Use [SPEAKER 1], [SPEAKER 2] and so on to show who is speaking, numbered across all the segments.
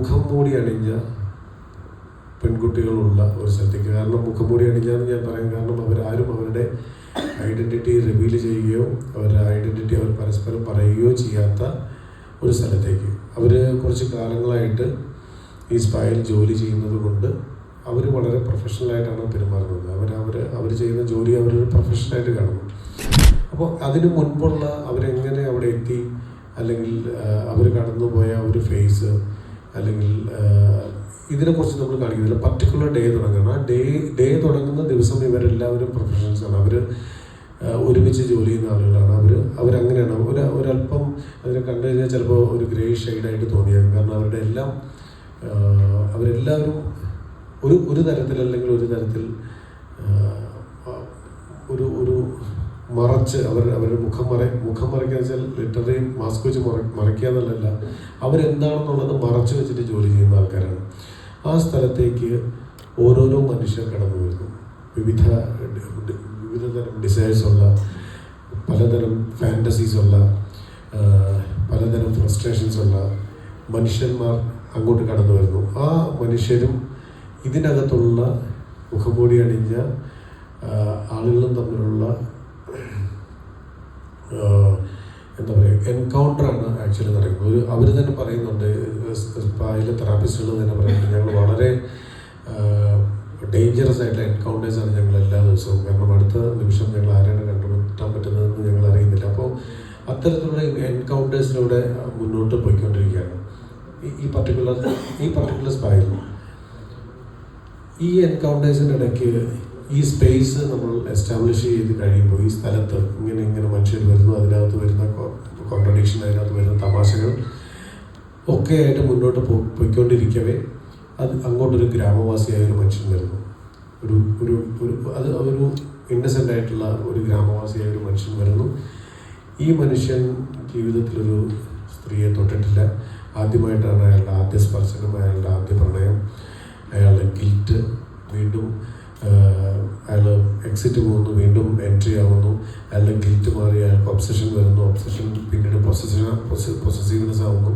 [SPEAKER 1] മുഖം മൂടി അണിഞ്ഞ പെൺകുട്ടികളുള്ള ഒരു സ്ഥലത്തേക്ക്. കാരണം മുഖം മൂടി അണിഞ്ഞാന്ന് ഞാൻ പറയാൻ കാരണം അവരാരും അവരുടെ ഐഡന്റിറ്റി റിവീൽ ചെയ്യുകയോ അവരുടെ ഐഡന്റിറ്റി അവർ പരസ്പരം പറയുകയോ ചെയ്യാത്ത ഒരു സ്ഥലത്തേക്ക്. അവർ കുറച്ച് കാലങ്ങളായിട്ട് ഈ സ്പായിൽ ജോലി ചെയ്യുന്നത് കൊണ്ട് അവർ വളരെ പ്രൊഫഷണലായിട്ടാണ് പെരുമാറുന്നത്. അവർ അവർ അവർ ചെയ്യുന്ന ജോലി അവരൊരു പ്രൊഫഷണലായിട്ട് കാണുന്നു. അപ്പോൾ അതിന് മുൻപുള്ള അവരെങ്ങനെ അവിടെ എത്തി? അല്ലെങ്കിൽ അവർ കടന്നുപോയ ഒരു ഫേസ് അല്ലെങ്കിൽ ഇതിനെക്കുറിച്ച് നമ്മൾ കാണിക്കുന്നില്ല. പർട്ടിക്കുലർ ഡേ തുടങ്ങണം. ആ ഡേ ഡേ തുടങ്ങുന്ന ദിവസം ഇവരെല്ലാവരും പ്രൊഫഷണൽസാണ് അവർ ഒരുമിച്ച് ജോലി ചെയ്യുന്ന ആളുകളാണ്. അവർ അവരങ്ങനെയാണ്. ഒരു ഒരല്പം അതിനെ കണ്ടു കഴിഞ്ഞാൽ ചിലപ്പോൾ ഒരു ഗ്രേ ഷെയ്ഡായിട്ട് തോന്നിയേക്കും. കാരണം അവരുടെ എല്ലാം അവരെല്ലാവരും ഒരു ഒരു തരത്തിൽ അല്ലെങ്കിൽ ഒരു തരത്തിൽ ഒരു ഒരു മറച്ച് അവർ അവരുടെ മുഖം മറ മുഖം മറയ്ക്കുക വെച്ചാൽ ലിറ്റററി മാസ്ക് വെച്ച് മറ മറയ്ക്കുക എന്നുള്ളതല്ല അവരെന്താണെന്നുള്ളത് മറച്ചു വെച്ചിട്ട് ജോലി ചെയ്യുന്ന ആൾക്കാരാണ്. ആ സ്ഥലത്തേക്ക് ഓരോരോ മനുഷ്യർ കടന്നു വരുന്നു. വിവിധ വിവിധതരം വിവിധ തരം ഡിസൈൻസ് ഉള്ള പലതരം ഫാന്റസീസ് ഉള്ള പലതരം ഫ്രസ്ട്രേഷൻസ് ഉള്ള മനുഷ്യന്മാർ അങ്ങോട്ട് കടന്നു വരുന്നു. ആ മനുഷ്യരും ഇതിനകത്തുള്ള മുഖംമൂടി അണിഞ്ഞ ആളുകളും തമ്മിലുള്ള ആ, എന്താ പറയുക എൻകൗണ്ടറാണ് ആക്ച്വലി നടക്കുന്നത്. ഒരു അവർ തന്നെ പറയുന്നുണ്ട് അതിലെ തെറാപ്പിസ്റ്റുകൾ തന്നെ പറയുന്നുണ്ട്. ഞങ്ങൾ വളരെ ഡേഞ്ചറസ് ആയിട്ടുള്ള എൻകൗണ്ടേഴ്സാണ് ഞങ്ങൾ എല്ലാ ദിവസവും. കാരണം അടുത്ത നിമിഷം ഞങ്ങൾ ആരാണ് കണ്ടുമുട്ടാൻ പറ്റുന്നതെന്ന് ഞങ്ങൾ അറിയുന്നില്ല. അപ്പോൾ അത്തരത്തിലുള്ള എൻകൗണ്ടേഴ്സിലൂടെ മുന്നോട്ട് പോയിക്കൊണ്ടിരിക്കുകയാണ്. ഈ- പർട്ടിക്കുലർ ഈ പർട്ടിക്കുലർ സ്പായിൽ ഈ എൻകൗണ്ടേഴ്സിന്റെ ഇടയ്ക്ക് ഈ സ്പേസ് നമ്മൾ എസ്റ്റാബ്ലിഷ് ചെയ്ത് കഴിയുമ്പോൾ ഈ സ്ഥലത്ത് ഇങ്ങനെ ഇങ്ങനെ മനുഷ്യർ കോൺട്രഡിക്ഷൻ അതിനകത്ത് വരുന്ന തമാശകൾ ഒക്കെ ആയിട്ട് മുന്നോട്ട് പോ പോയിക്കൊണ്ടിരിക്കവേ. അത് അങ്ങോട്ടൊരു ഗ്രാമവാസിയായ ഒരു മനുഷ്യൻ വരുന്നു. ഒരു ഒരു ഒരു അത് ഒരു ഇന്നസെന്റ് ആയിട്ടുള്ള ഒരു ഗ്രാമവാസിയായ ഒരു മനുഷ്യൻ വരുന്നു. ഈ മനുഷ്യൻ ജീവിതത്തിലൊരു സ്ത്രീയെ തൊട്ടിട്ടില്ല. ആദ്യമായിട്ടാണ് അയാളുടെ ആദ്യ സ്പർശനം അയാളുടെ ആദ്യ പ്രണയം. അയാളുടെ ഗിൽറ്റ് വീണ്ടും അയാൾ എക്സിറ്റ് പോകുന്നു വീണ്ടും എൻട്രി ആവുന്നു. അയാളുടെ ഗിൽറ്റ് മാറി അയാൾക്ക് ഒബ്സഷൻ വരുന്നു. ഒബ്സഷൻ പൊസഷൻ പൊസസീവ്നെസ് ആവുന്നു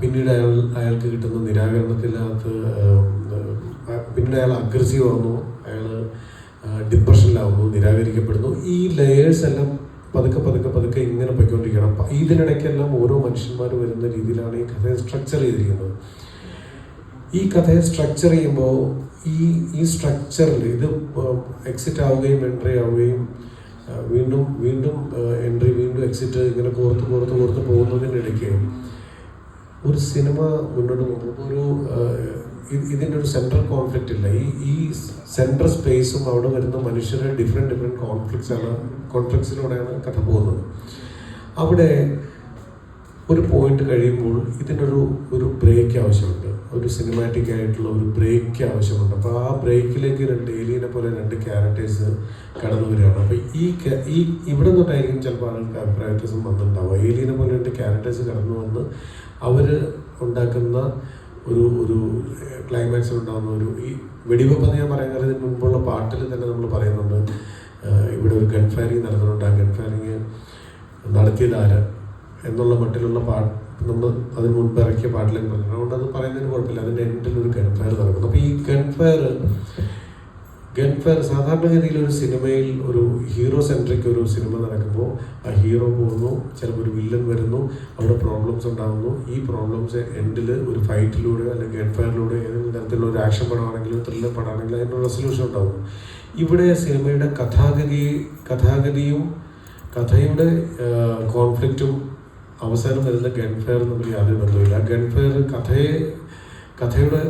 [SPEAKER 1] പിന്നീട് അയാൾ അയാൾക്ക് കിട്ടുന്ന നിരാകരണത്തിനകത്ത് പിന്നീട് അയാൾ അഗ്രസീവ് ആവുന്നു അയാൾ ഡിപ്രഷനിലാവുന്നു നിരാകരിക്കപ്പെടുന്നു. ഈ ലെയേഴ്സ് എല്ലാം പതുക്കെ പതുക്കെ പതുക്കെ ഇങ്ങനെ പോയിക്കൊണ്ടിരിക്കണം. അപ്പം ഇതിനിടയ്ക്കെല്ലാം ഓരോ മനുഷ്യന്മാർ വരുന്ന രീതിയിലാണ് ഈ കഥയെ സ്ട്രക്ചർ ചെയ്തിരിക്കുന്നത്. ഈ കഥയെ സ്ട്രക്ചർ ചെയ്യുമ്പോൾ ഈ ഈ സ്ട്രക്ചറിൽ ഇത് എക്സിറ്റ് ആവുകയും എൻട്രി ആവുകയും വീണ്ടും വീണ്ടും എൻട്രി വീണ്ടും എക്സിറ്റ് ഇങ്ങനെ കോർത്ത് കോർത്ത് കോർത്ത് പോകുന്നതിനിടയ്ക്ക് ഒരു സിനിമ മുന്നോട്ട് പോകുമ്പോൾ ഒരു ഇതിന്റെ ഒരു സെൻട്രൽ കോൺഫ്ലിക്റ്റ് ഇല്ല. ഈ ഈ സെൻട്രൽ സ്പേസും അവിടെ വരുന്ന മനുഷ്യരെ ഡിഫറെന്റ് ഡിഫറെന്റ് കോൺഫ്ലിക്ട്സ് ആണ് കോൺഫ്ലിക്ട്സിലൂടെയാണ് കഥ പോകുന്നത്. അവിടെ ഒരു പോയിന്റ് കഴിയുമ്പോൾ ഇതിനൊരു ഒരു ബ്രേക്ക് ആവശ്യമുണ്ട് ഒരു സിനിമാറ്റിക് ആയിട്ടുള്ള ഒരു ബ്രേക്ക് ആവശ്യമുണ്ട്. അപ്പോൾ ആ ബ്രേക്കിലേക്ക് രണ്ട് ഏലിയനെ പോലെ രണ്ട് ക്യാരക്ടേഴ്സ് കടന്നു വരികയാണ്. അപ്പോൾ ഈ ഈ ഇവിടെ നിന്നിട്ടായിരിക്കും ചിലപ്പോൾ ആൾക്ക് അഭിപ്രായ വ്യത്യാസം വന്നിട്ടുണ്ടാവുക. ഏലിയനെ പോലെ രണ്ട് ക്യാരക്ടേഴ്സ് കടന്നു വന്ന് അവർ ഉണ്ടാക്കുന്ന ഒരു ഒരു ക്ലൈമാക്സിൽ ഉണ്ടാകുന്ന ഒരു ഈ വെടിവെപ്പ് എന്ന് ഞാൻ പറയാൻ കാരണം ഇതിന് മുൻപുള്ള പാട്ടിൽ തന്നെ നമ്മൾ പറയുന്നുണ്ട്. ഇവിടെ ഒരു ഗൺ ഫയറിങ് നടന്നിട്ടുണ്ട് ആ ഗൺ ഫയറിങ് നടത്തിയത് എന്നുള്ള മട്ടിലുള്ള പാട്ട് നമ്മൾ അതിന് മുൻപ് ഇറക്കിയ പാട്ടിലേക്ക് പറഞ്ഞു അതുകൊണ്ട് അത് പറയുന്നതിന് കുഴപ്പമില്ല. അതിന്റെ എൻഡിൽ ഒരു ഗൺ ഫയർ നടക്കുന്നു. അപ്പോൾ ഈ ഗൺഫയർ ഗൺഫയർ ഗൺ ഫയർ സാധാരണഗതിയിൽ ഒരു സിനിമയിൽ ഒരു ഹീറോ സെൻട്രിക് ഒരു സിനിമ നടക്കുമ്പോൾ ആ ഹീറോ പോകുന്നു ചിലപ്പോൾ ഒരു വില്ലൻ വരുന്നു അവിടെ പ്രോബ്ലംസ് ഉണ്ടാകുന്നു ഈ പ്രോബ്ലംസ് എൻഡിൽ ഒരു ഫൈറ്റിലൂടെ അല്ലെങ്കിൽ ഗൺഫയറിലൂടെ ഏതെങ്കിലും തരത്തിലുള്ള ഒരു ആക്ഷൻ പടമാണെങ്കിലും ത്രില്ലർ പടമാണെങ്കിലും അതിന്റെ റെസൊല്യൂഷൻ ഉണ്ടാകുന്നു ഇവിടെ സിനിമയുടെ കഥാഗതി കഥാഗതിയും കഥയുടെ കോൺഫ്ലിക്റ്റും അവസാനം വരുന്ന ഗൺ ഫയർ തമ്മിൽ യാതൊരു ബന്ധമില്ല ഗൺ ഫയർ കഥയെ കഥയുടെ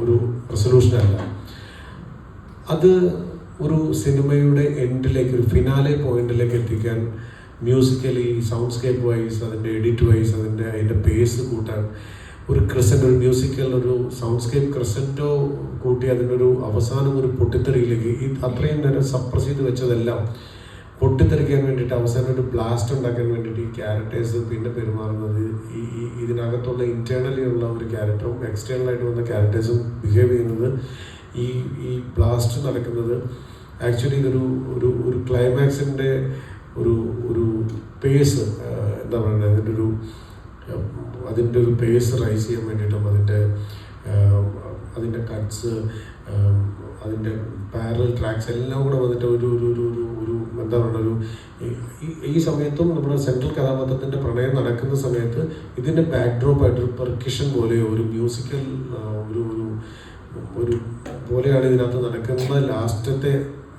[SPEAKER 1] ഒരു റെസൊല്യൂഷനല്ല അത് ഒരു സിനിമയുടെ എൻഡിലേക്ക് ഒരു ഫിനാലെ പോയിന്റിലേക്ക് എത്തിക്കാൻ മ്യൂസിക്കലി സൗണ്ട് സ്കേപ്പ് വൈസ് അതിന്റെ എഡിറ്റ് വൈസ് അതിന്റെ അതിന്റെ പേസ് കൂട്ടാൻ ഒരു ക്രസന്റ് ഒരു മ്യൂസിക്കൽ ഒരു സൗണ്ട് സ്കേപ്പ് ക്രസന്റോ കൂട്ടി അതിന്റെ ഒരു അവസാനം ഒരു പൊട്ടിത്തെറിയിലേക്ക് അത്രയും നേരം സപ്രസ് ചെയ്ത് വെച്ചതെല്ലാം പൊട്ടിത്തെറിക്കാൻ വേണ്ടിയിട്ട് അവസാനം ഒരു ബ്ലാസ്റ്റ് ഉണ്ടാക്കാൻ വേണ്ടിയിട്ട് ഈ ക്യാരക്ടേഴ്സ് പിന്നെ പെരുമാറുന്നത് ഈ ഈ ഇതിനകത്തുള്ള ഇന്റേണലി ഉള്ള ഒരു ക്യാരക്ടറും എക്സ്റ്റേണൽ ആയിട്ട് വന്ന ക്യാരക്ടേഴ്സും ബിഹേവ് ചെയ്യുന്നത് ഈ ഈ ബ്ലാസ്റ്റ് നടക്കുന്നത് ആക്ച്വലി ഇതൊരു ഒരു ഒരു ക്ലൈമാക്സിന്റെ ഒരു ഒരു പേസ് എന്താ പറയുക അതിന്റെ ഒരു അതിന്റെ ഒരു പേസ് റൈസ് ചെയ്യാൻ വേണ്ടിയിട്ടും അതിന്റെ അതിന്റെ കട്ട്സ് അതിന്റെ പാരൽ ട്രാക്സ് എല്ലാം കൂടെ വന്നിട്ട് ഒരു ഒരു ഒരു ഒരു എന്താ പറയുക ഒരു ഈ- സമയത്തും നമ്മുടെ സെൻട്രൽ കഥാപാത്രത്തിന്റെ പ്രണയം നടക്കുന്ന സമയത്ത് ഇതിന്റെ ബാക്ക്ഡ്രോപ്പ് ആയിട്ട് ഒരു പെർക്കിഷൻ പോലെയോ ഒരു മ്യൂസിക്കൽ ഒരു ഒരു ഒരു പോലെയാണ് ഇതിനകത്ത് നടക്കുന്ന ലാസ്റ്റത്തെ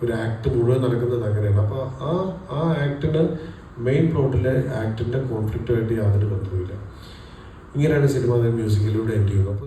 [SPEAKER 1] ഒരു ആക്ട് മുഴുവൻ നടക്കുന്നത് അങ്ങനെയാണ്. അപ്പോൾ ആ ആ ആക്ടിന് മെയിൻ പ്ലോട്ടിലെ ആക്ടിന്റെ കോൺഫ്ലിക്റ്റുമായിട്ട് യാതൊരു ബന്ധവുമില്ല. ഇങ്ങനെയാണ് സിനിമ മ്യൂസിക്കിലൂടെ എൻഡ് ചെയ്യുന്നത്.